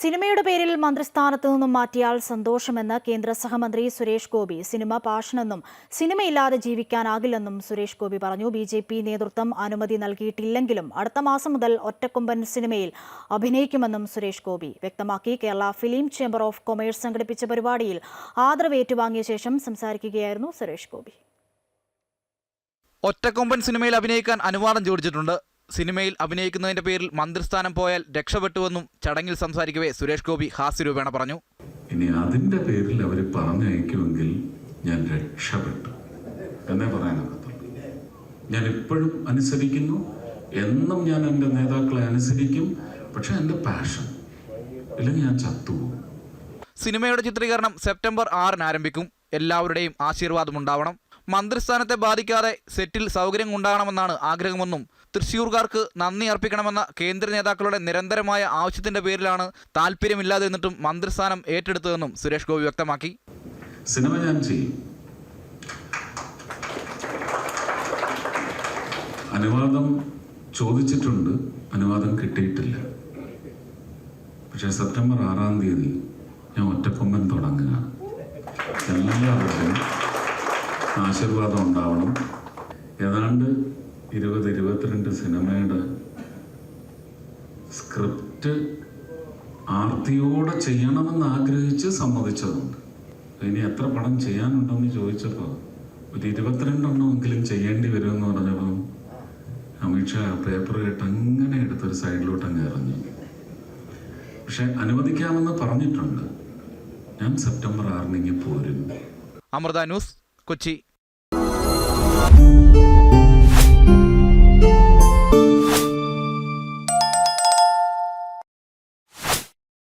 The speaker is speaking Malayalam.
സിനിമയുടെ പേരിൽ മന്ത്രിസ്ഥാനത്ത് നിന്നും മാറ്റിയാൽ സന്തോഷമെന്ന് കേന്ദ്ര സഹമന്ത്രി സുരേഷ് ഗോപി. സിനിമ പാഷനെന്നും സിനിമയില്ലാതെ ജീവിക്കാനാകില്ലെന്നും സുരേഷ് ഗോപി പറഞ്ഞു. ബി ജെ പി നേതൃത്വം അനുമതി നൽകിയിട്ടില്ലെങ്കിലും അടുത്ത മാസം മുതൽ ഒറ്റക്കൊമ്പൻ സിനിമയിൽ അഭിനയിക്കുമെന്നും സുരേഷ് ഗോപി വ്യക്തമാക്കി. Kerala film chamber of commerce സംഘടിപ്പിച്ച പരിപാടിയിൽ ആദരവ് ഏറ്റുവാങ്ങിയ ശേഷം സംസാരിക്കുകയായിരുന്നു സുരേഷ് ഗോപി. ഒറ്റക്കൊമ്പൻ സിനിമയിൽ അഭിനയിക്കാൻ അനുവാദം ചോദിച്ചിട്ടുണ്ട് സിനിമയിൽ അഭിനയിക്കുന്നതിന്റെ പേരിൽ മന്ത്രിസ്ഥാനം പോയാൽ രക്ഷപ്പെട്ടുവെന്നും ചടങ്ങിൽ സംസാരിക്കവേ സുരേഷ് ഗോപി ഹാസ്യരൂപേണ പറഞ്ഞു. ഇനി അതിന്റെ പേരിൽ അവർ പറഞ്ഞയക്കുമെങ്കിൽ ഞാൻ രക്ഷപ്പെട്ടു എന്നേ പറയാനൊക്കത്തുള്ളൂ ഞാൻ എപ്പോഴും അനുസരിക്കുന്നു എന്നും ഞാൻ എന്റെ നേതാക്കളെ അനുസരിക്കും പക്ഷെ എന്റെ പാഷൻ ഇല്ലെങ്കിൽ ഞാൻ ചത്തുപോകും. സിനിമയുടെ ചിത്രീകരണം സെപ്റ്റംബർ ആറിന് ആരംഭിക്കും. എല്ലാവരുടെയും ആശീർവാദം ഉണ്ടാവണം മന്ത്രിസ്ഥാനത്തെ ബാധിക്കാതെ സെറ്റിൽ സൗകര്യം ഉണ്ടാകണമെന്നാണ് ആഗ്രഹമെന്നും തൃശ്ശൂർക്കാർക്ക് നന്ദി അർപ്പിക്കണമെന്ന കേന്ദ്ര നേതാക്കളുടെ നിരന്തരമായ ആവശ്യത്തിന്റെ പേരിലാണ് താല്പര്യമില്ലാതെ നിന്നിട്ടും മന്ത്രിസ്ഥാനം ഏറ്റെടുത്തതെന്നും സുരേഷ് ഗോപി വ്യക്തമാക്കി. സിനിമ ഞാൻ ചെയ്യും അനുവാദം ചോദിച്ചിട്ടുണ്ട്. അനുവാദം കിട്ടിയിട്ടില്ല. പക്ഷേ സെപ്റ്റംബർ ആറാം തീയതി ഞാൻ ഒറ്റക്കൊമ്പൻ തുടങ്ങുകയാണ്. എല്ലാവരുടെയും ആശീർവാദം ഉണ്ടാവണം. ഏതാണ്ട് ഇരുപത് ഇരുപത്തിരണ്ട് സിനിമയുടെ സ്ക്രിപ്റ്റ് ആർത്തിയോടെ ചെയ്യണമെന്ന് ആഗ്രഹിച്ച് സമ്മതിച്ചതുണ്ട്. ഇനി എത്ര പടം ചെയ്യാനുണ്ടെന്ന് ചോദിച്ചപ്പോൾ ഒരു ഇരുപത്തിരണ്ടെണ്ണമെങ്കിലും ചെയ്യേണ്ടി വരുമെന്ന് പറഞ്ഞപ്പോൾ അമിത്ഷാ പേപ്പർ കേട്ട് അങ്ങനെ എടുത്തൊരു സൈഡിലോട്ട് അങ്ങ് ഇറങ്ങി പക്ഷെ അനുവദിക്കാമെന്ന് പറഞ്ഞിട്ടുണ്ട്. ഞാൻ സെപ്റ്റംബർ ആറിന് ഇങ്ങനെ പോരും. അമൃത ന്യൂസ് കൊച്ചി.